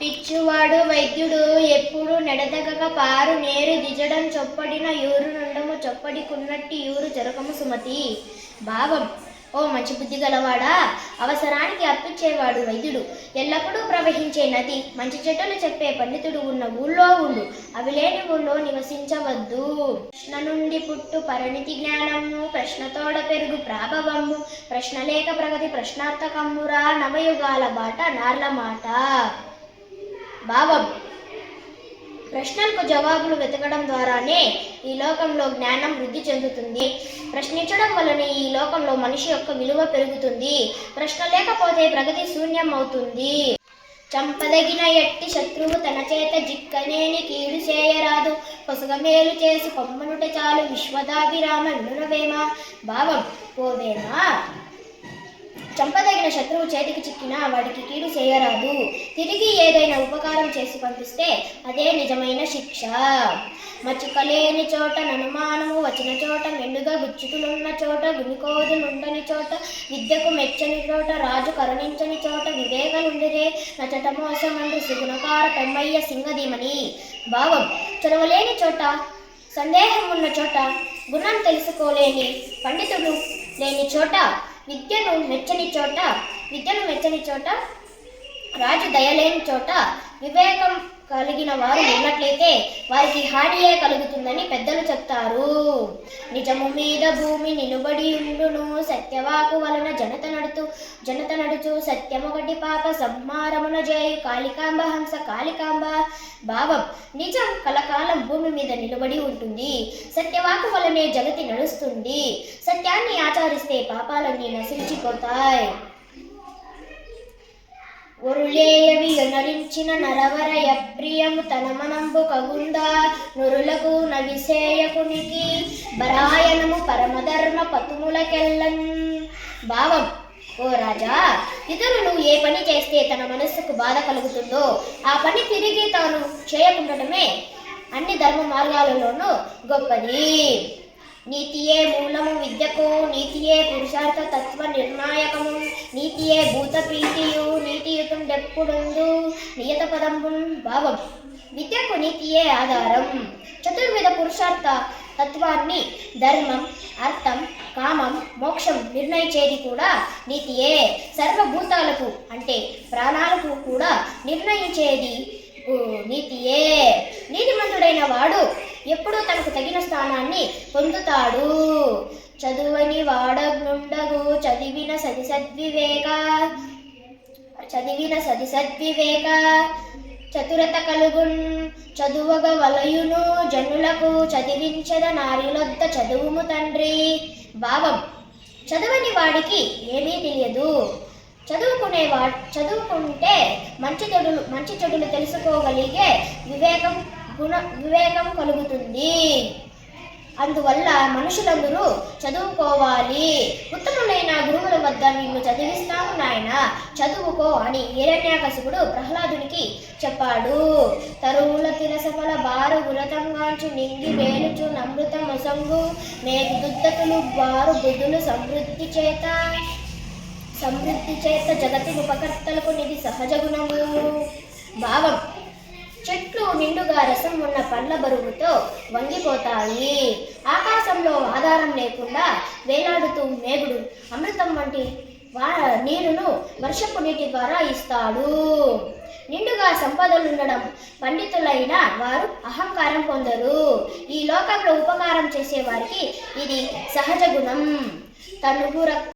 పిచ్చువాడు వైద్యుడు ఎప్పుడు నెడదగక పారు నేరు దిజడం చొప్పడిన యూరు నుండము చొప్పడికున్నట్టి యూరు జరగము సుమతి. భావం ఓ మంచి బుద్ధి గలవాడా? అవసరానికి అప్పిచ్చేవాడు వైద్యుడు. ఎల్లప్పుడూ ప్రవహించే నది మంచి చెట్టులు చెప్పే పండితుడు ఉన్న ఊళ్ళో ఉండు. అవి లేని ఊళ్ళో నివసించవద్దు. ప్రశ్న నుండి పుట్టు పరిణితి జ్ఞానము ప్రశ్నతోడ పెరుగు ప్రాభవము ప్రశ్నలేక ప్రగతి ప్రశ్నార్థకమ్మురా నవయుగాల బాట నార్ల మాట. భావం ప్రశ్నలకు జవాబులు వెతకడం ద్వారానే ఈ లోకంలో జ్ఞానం వృద్ధి చెందుతుంది. ప్రశ్నించడం వలన ఈ లోకంలో మనిషి యొక్క విలువ పెరుగుతుంది. ప్రశ్న లేకపోతే ప్రగతి శూన్యం అవుతుంది చంపదగిన ఎట్టి శత్రువు తన చేత జిక్కనేని కీడు చేయరాదు. పొసగ మేలు చేసి పొమ్మనుట చాలు విశ్వదాభిరామ వినురవేమ భావం ఓవేమా చంపదగిన శత్రువు చేతికి చిక్కినా వాడికి కీడు చేయరాదు. తిరిగి ఏదైనా ఉపకారం చేసి పంపిస్తే అదే నిజమైన శిక్ష. మచ్చుకలేని చోట ననుమానము వచ్చిన చోట మెండుగా గుచ్చుకులున్న చోట గుమికోదులుండని చోట విద్యకు మెచ్చని చోట రాజు కరుణించని చోట వివేకలుండిరే నచట మోసమండ్రి సుగుణకార పెమ్మయ్య సింగధీమని. భావం చొరవలేని చోట సందేహం ఉన్న చోట గుణం తెలుసుకోలేని పండితుడు లేని చోట విద్యను మెచ్చని చోట విద్యను మెచ్చని చోట రాజు దయలేని చోట వివేకం కలిగిన వారు ఉన్నట్లయితే వారికి హానియే కలుగుతుందని పెద్దలు చెప్తారు. నిజము మీద భూమి నిలుబడి ఉండును. సత్యవాకు వలన జనత నడుతూ జనత నడుచు సత్యమొకటి పాప సంహారమున జయు. కాళికాంబ హంస కాళికాంబ భావం నిజం కలకాలం భూమి మీద నిలబడి ఉంటుంది. సత్యవాకు వలనే జగతి నడుస్తుంది. సత్యాన్ని ఆచరిస్తే పాపాలన్నీ నశించిపోతాయి. ఒరులేయవి నరించిన నరవరయ ప్రియము తన మనంబు కగుందా? నురులకు నవిసేయకునికి బరాయణము పరమధర్మ పతుములకెల్లం భావం ఓ రాజా ఇతరులు ఏ పని చేస్తే తన మనస్సుకు బాధ కలుగుతుందో ఆ పని తిరిగి తాను చేయకుండటమే అన్ని ధర్మ మార్గాలలోనూ గొప్పది. నీతియే మూలము విద్యకు నీతియే పురుషార్థ తత్వ నిర్ణాయకము నీతియే భూత ప్రీతియు నీతియుతం నియత పదంబు భావం. విద్యకు నీతియే ఆధారం. చతుర్విధ పురుషార్థ తత్వాన్ని ధర్మం అర్థం కామం మోక్షం నిర్ణయించేది కూడా నీతియే. సర్వభూతాలకు అంటే ప్రాణాలకు కూడా నిర్ణయించేది నీతియే. నీతిమంతుడైన వాడు ఎప్పుడూ తనకు తగిన స్థానాన్ని పొందుతాడు. చదువని వాడగుండగు చదివిన సది సద్వివేక చదివిన సది సద్వివేక చతురత కలుగున్ చదువగ వలయును జనులకు చదివించద నారిలొద్ద చదువుము తండ్రి. భావం చదవని వాడికి ఏమీ తెలియదు. చదువుకునే వా చదువుకుంటే మంచి చెడులు మంచి చెడులు తెలుసుకోగలిగే వివేకం గుణ వివేకం కలుగుతుంది. అందువల్ల మనుషులందరూ చదువుకోవాలి. ఉత్తములైన గురువుల వద్ద నిన్ను చదివిస్తాము నాయన. చదువుకో అని హిరణ్యాకశిపుడు ప్రహ్లాదునికి చెప్పాడు. తరువుల తిరసఫల బారు గురతంగాంచు నింగి వేలుచు నమృత మొసంగు మేకు దుద్దతులు బారు బుద్ధులు సమృద్ధి చేత సమృద్ధి చేత జగతి ఉపకర్తలకు నిధి సహజ గుణము. భావం నిండుగా రసం ఉన్న పండ్ల బరువుతో వంగిపోతాయి. ఆకాశంలో ఆధారం లేకుండా వేలాడుతూ మేగుడు అమృతం వంటి నీరును వర్షపు నీటి ద్వారా ఇస్తాడు. నిండుగా సంపదలుండడం పండితులైన వారు అహంకారం పొందరు. ఈ లోకంలో ఉపకారం చేసే వారికి ఇది సహజ గుణం. తను